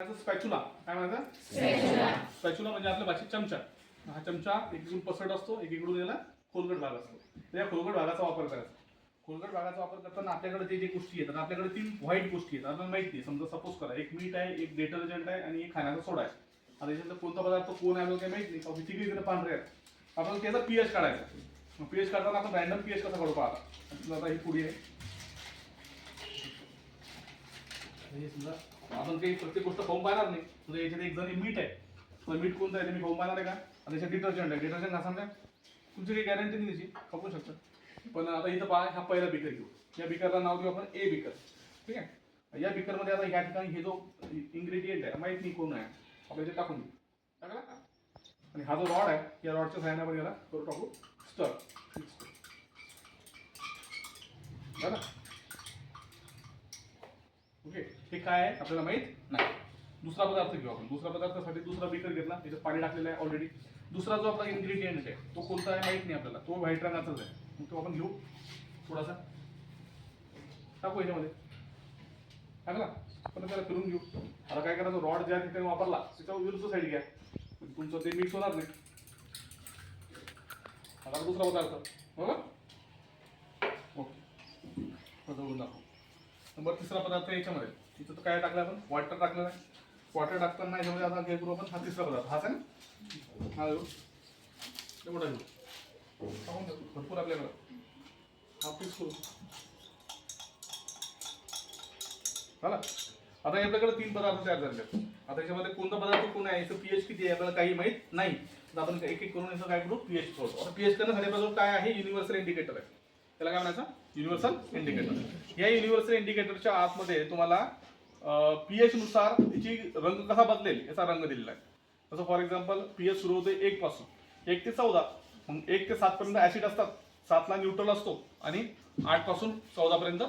Spatula. काय म्हणायचं? Spatula. म्हणजे आपल्या भाषेत चमचा. हा चमचा एकीकडून पसरट असतो एकीकडून याला खोलगट भाग असतो. या खोलगट भागाचा वापर करायचा. खोलगट भागाचा वापर करताना आपल्याकडे जे जे गोष्टी येतात आपल्याकडे तीन व्हाईट गोष्टी आहेत आपल्याला माहिती आहे समजा सपोज करा एक मीठ आहे एक डिटर्जंट आहे आणि एक खाण्याचा सोडा आहे. आता याच्यातला कोणता पदार्थ कोण आहे काही माहीत नाही. कारण तिघे इकडे पांढरे आहेत. आपण त्याचा पीएच काढायचा. मग पीएच काढताना आपण रॅन्डम पीएच कसा काढू पाहता? आता ही पुडी आहे. हे समजा आपण काही प्रत्येक गोष्ट पाहून पाहणार नाही. समजा याच्यात एक जण मीठ आहे तर मीठ कोणतं आहे ते मी पाहून पाहणार आहे का? आणि याच्यात डिटर्जंट आहे. डिटर्जंट घासांना तुमची काही गॅरंटी नाही त्याची. खपू शकता. पण आता इथं पहा हा पहिला बिकर घेऊ. या बिकरला नाव देऊ आपण ए बिकर ठीक आहे? या बिकरमध्ये आता या ठिकाणी हे जो इन्ग्रेडियंट आहे माहीत नाही कोण आहे. आपण इथे टाकून देऊ. टाकला? आणि हा जो रॉड आहे या रॉडच्या सहाय्याने आपण याला करू टाकू. स्टर बरं? ओके? हे काय आहे? आपल्याला माहीत नाही. दुसरा पदार्थ घेऊ आपण. दुसरा पदार्थासाठी दुसरा बेकर घेतला. त्याच्यात पाणी टाकलेलं आहे ऑलरेडी दुसरा जो आपला इन्ग्रेडियंट आहे तो कोणता आहे माहीत नाही आपल्याला. तो व्हाईट रंगाचाच आहे. मग तो आपण घेऊ. थोडासा. टाकू याच्यामध्ये. टाकला पण त्याला फिरून घेऊ. आता काय करायचं? रॉड ज्या ठिकाणी वापरला त्याच्या विरुद्ध साईड घ्या. तुमचं ते मिक्स होणार नाही. आता दुसरा पदार्थ. बरोबर? ओके. दाखवू. नंबर तिसरा पदार्थ याच्यामध्ये. तिथं तर काय टाकलं आपण? वॉटर टाकलं आहे. वॉटर टाकताना याच्यामध्ये आता काय करू आपण हा तिसरा पदार्थ. हाच आहे हा घेऊ एवढा घेऊ. टाकून देऊ. भरपूर आपल्याकडं. हा पीस करू. झाला आता आपल्याकडे तीन पदार्थ तयार झाले आता याच्यामध्ये कोणता पदार्थ कोण आहे? याचं पीएच किती आहे? आपल्याला काही माहीत नाही. तर आपण एक एक करून याचं काय करू? पीएच करू आता पीएच करण्यासाठी आपल्याजवळ काय आहे? युनिव्हर्सल इंडिकेटर आहे. त्याला काय म्हणायचं? युनिव्हर्सल इंडिकेटर या युनिव्हर्सल इंडिकेटरच्या आतमध्ये तुम्हाला पीएच नुसार त्याची रंग कसा बदलेल याचा रंग दिलेला आहे. जसं फॉर एक्झाम्पल पीएच सुरू होते एक पासून. एक ते चौदा. मग एक ते सात पर्यंत ऍसिड असतात. सातला न्यूट्रल असतो आणि आठपासून चौदा पर्यंत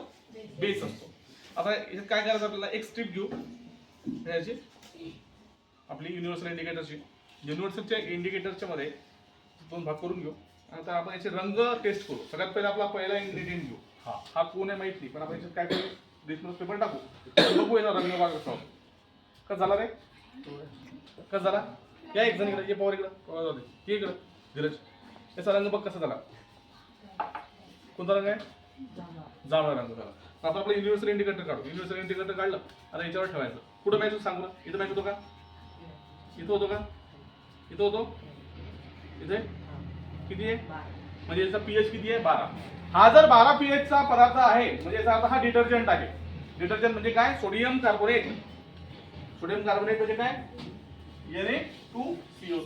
बेस असतो. आता याच्यात काय करायचं आपल्याला? एक स्ट्रीप घेऊ. याची. आपली युनिव्हर्सल इंडिकेटरची युनिव्हर्सलच्या इंडिकेटरच्या मध्ये दोन भाग करून घेऊ. आता आपण याचे रंग टेस्ट करू. सगळ्यात पहिला आपला पहिला इन्ग्रेडियंट घेऊ. हा. हा कोण आहे माहीत नाही पण आपण याच्यात काय करू? डिस्मस पेपर टाकू. बघू याचा रंग भाग कसा. कसं झाला रे? कसं झाला? या एक जण इकडे ये पॉवर इकडं. पॉवर जाऊ दे. ये इकडं. धीरज. याचा रंग बघ कसा झाला. कोणता रंग आहे? जांभळा रंग झाला. आता आपलं युनिव्हर्सल इंडिकेटर काढू. युनिव्हर्सल इंडिकेटर काढलं. आता याच्यावर ठेवायचं. कुठं मॅच सांगू ना इथं मॅच होतो का? इथं होतो का? इथं होतो? इथे? किती आहे? म्हणजे याचा पीएच किती आहे? बारा. हा जर बारा पीएच चा पदार्थ आहे म्हणजे याचा अर्थ हा डिटर्जंट आहे. डिटर्जंट म्हणजे काय? सोडियम कार्बोनेट सोडियम कार्बोनेट म्हणजे काय? एन ए टू सीओ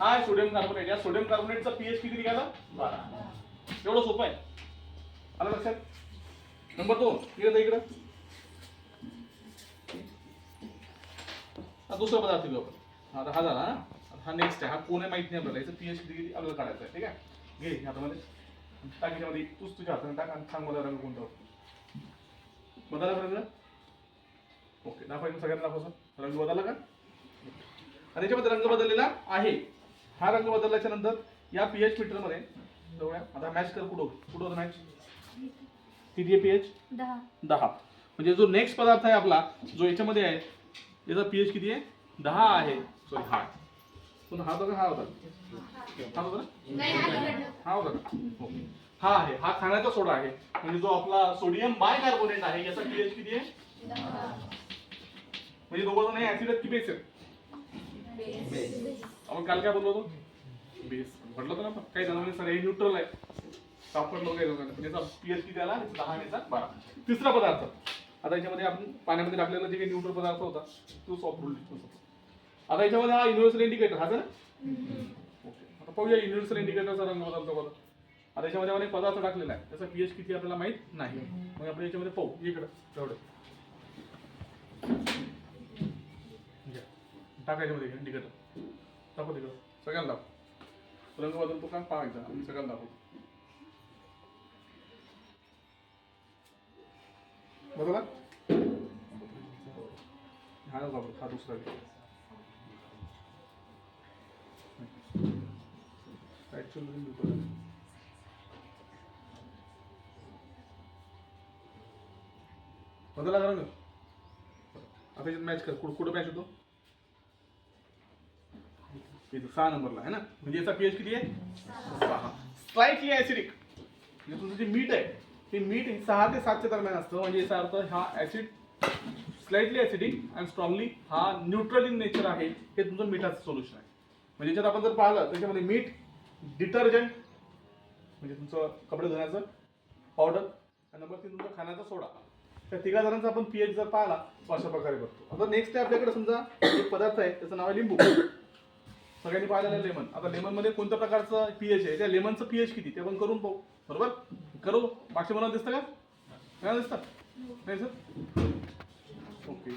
हा सोडियम कार्बोनेट या सोडियम कार्बोनेटचा पीएच किती निघाला? बारा. एवढं सोपं आहे. आलं लक्षात? नंबर दोन. इकडे इकडं. दुसरा पदार्थ घेऊ आपण. आता हा झाला हा नेक्स्ट आहे. हा कोण आहे माहीत नाही आपल्याला. याचं पीएच किती किती आपल्याला काढायचं आहे. ठीक आहे? घे हातामध्ये. टाक याच्यामध्ये. तूच तुझ्या हाताने टाक आणि सांग मला रंग कोणता होतो. बदलला का रंग. ओके दाखवायचं सगळ्यांना दाखवायचं रंग बदलला का? आणि याच्यामध्ये रंग बदललेला आहे. हा रंग बदलल्याच्या नंतर या पीएच मीटरमध्ये जवळ. आता मॅच कर कुठं कुठं होतं मॅच किती आहे पीएच दहा. दहा. म्हणजे जो नेक्स्ट पदार्थ आहे आपला जो याच्यामध्ये आहे याचा पीएच किती आहे? दहा आहे. सॉरी हा. पण हा होता का हा होता हा होता ना? हा होता का ओके हा आहे हा खाण्याचा सोडा आहे म्हणजे जो आपला सोडियम बाय कार्बोनेट आहे याचा पीएच किती आहे म्हणजे दोघं जण ऍसिड की बेस आहेत आपण काल काय बोललो होतो बेस म्हटलं होतं ना काही जणांनी सर हे न्यूट्रल आहे सापडलो काही लोकांना पण याचा पीएच किती आला दहा आणि बारा तिसरा पदार्थ आता याच्यामध्ये आपण पाण्यामध्ये टाकलेला जे काही न्यूट्रल पदार्थ होता तो सॉफ्ट रोल आता याच्यामध्ये हा युनिव्हर्सल इंडिकेटर हा ना ओके आता पाहूया युनिव्हर्सल इंडिकेटरचा रंग बदलतो बघा. आता याच्यामध्ये आपण एक पदार्थ टाकलेला आहे त्याचा पीएच किती आपल्याला माहीत नाही. मग आपण याच्यामध्ये पाहू. इकडं तेवढं घ्या. टाका याच्यामध्ये इंडिकेटर दाखव तिकडं सगळ्यांना दाखव. रंग बदलतो का पाहायचा आम्ही सगळ्यांना दाखवतो. बरोबर? हा बाबा हा दुसरा घे. Actual रंग बदला करा आता मॅच कर कुठं कुठं मॅच होतो इथं सहा नंबरला आहे ना? म्हणजे याचा पीएच किती आहे? सहा स्लाइटली ऍसिडिक म्हणजे तुमचं जे मीठ आहे ते मीठ हे सहा ते सातच्या दरम्यान असतं म्हणजे याचा अर्थ हा acid slightly acidic and strongly हा न्यूट्रल इन नेचर आहे. हे तुमचं मिठाचं सोल्युशन आहे. म्हणजे जर आपण जर पाहिलं त्याच्यामध्ये मीठ डिटर्जंट म्हणजे तुमचं कपडे धुण्याचं पावडर आणि नंबर तीन तुमचा खाण्याचा सोडा. त्या तिघा जणांचा आपण पीएच जर पाहिला तो अशा प्रकारे करतो आता नेक्स्ट आहे आपल्याकडे समजा एक पदार्थ आहे त्याचं नाव आहे लिंबू. सगळ्यांनी पाहिलेलं लेमन आता लेमनमध्ये कोणत्या प्रकारचं पी एच आहे? त्या लेमनचं पीएच किती? ते आपण करून पाहू. बरोबर? करू? मागच्या मला दिसतं का? काय दिसतं? नाही सर ओके.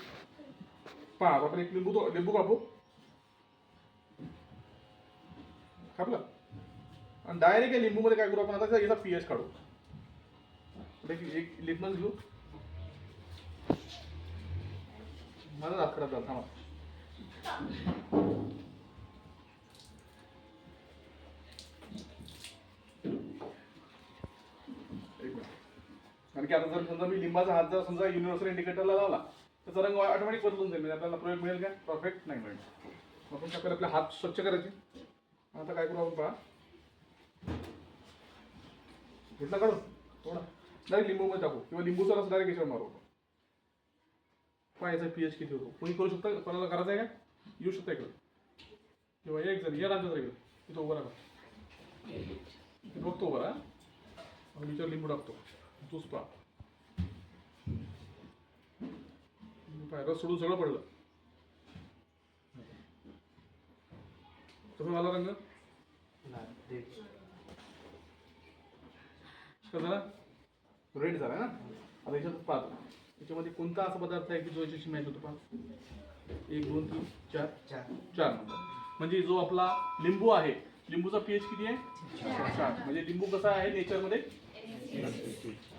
पहा आपण एक लिंबू लिंबू कापू. कापला? आणि डायरेक्ट या लिंबूमध्ये काय करू आपण? आता याचा पीएच काढू. एक- एक घेऊ. मला दात खराब थांबा. एक कारण की आता जर समजा मी लिंबाचा हात जर समजा युनिव्हर्सल इंडिकेटरला लावला त्याचा रंग ऑटोमॅटिक बदलून जाईल. म्हणजे आपल्याला प्रयोग मिळेल का? परफेक्ट नाही मिळेल. मग आपण काय आपले हात स्वच्छ करायचे. आता काय करू आपण पहा? घेतला काढून. थोडा डायरेक्ट लिंबूमध्ये टाकू. किंवा लिंबूचा रस डायरेक्ट याच्यावर मारू पहा याचा पीएच किती होतो? कोणी करू शकता? कोणाला करायचं आहे का? येऊ शकता इकडे. किंवा एक जण या राज्यात इकडे. तिथं उभं राहा. इथे बघतो उभं राहा. आणि विचार लिंबू टाकतो. तूच पा पाय रस सोडून सगळं पडलं. कसं झाला रंग? कसं? झाला रेड झाला ना? आता याच्यात पाहतो याच्यामध्ये कोणता असा पदार्थ आहे की जो याच्याशी मॅच होतो पहा? एक दोन तीन चार. चार. नंबर. म्हणजे जो आपला लिंबू आहे लिंबूचा पीएच किती आहे? चार. म्हणजे लिंबू कसा आहे नेचरमध्ये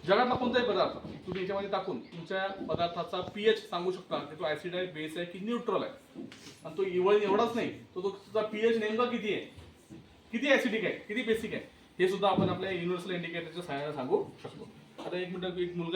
जगातला कोणताही पदार्थ तुम्ही याच्यामध्ये टाकून तुमच्या पदार्थाचा पीएच सांगू शकता की तो ऍसिड आहे बेस आहे की न्यूट्रल आहे. आणि तो इवळ एवढाच नाही तो तो तुझा पीएच नेमका किती आहे? किती ऍसिडिक आहे? किती बेसिक आहे? हे सुद्धा आपण आपल्या युनिव्हर्सल इंडिकेटरच्या सहाय्याने सांगू शकतो. आता एक मिनिट एक मुलगा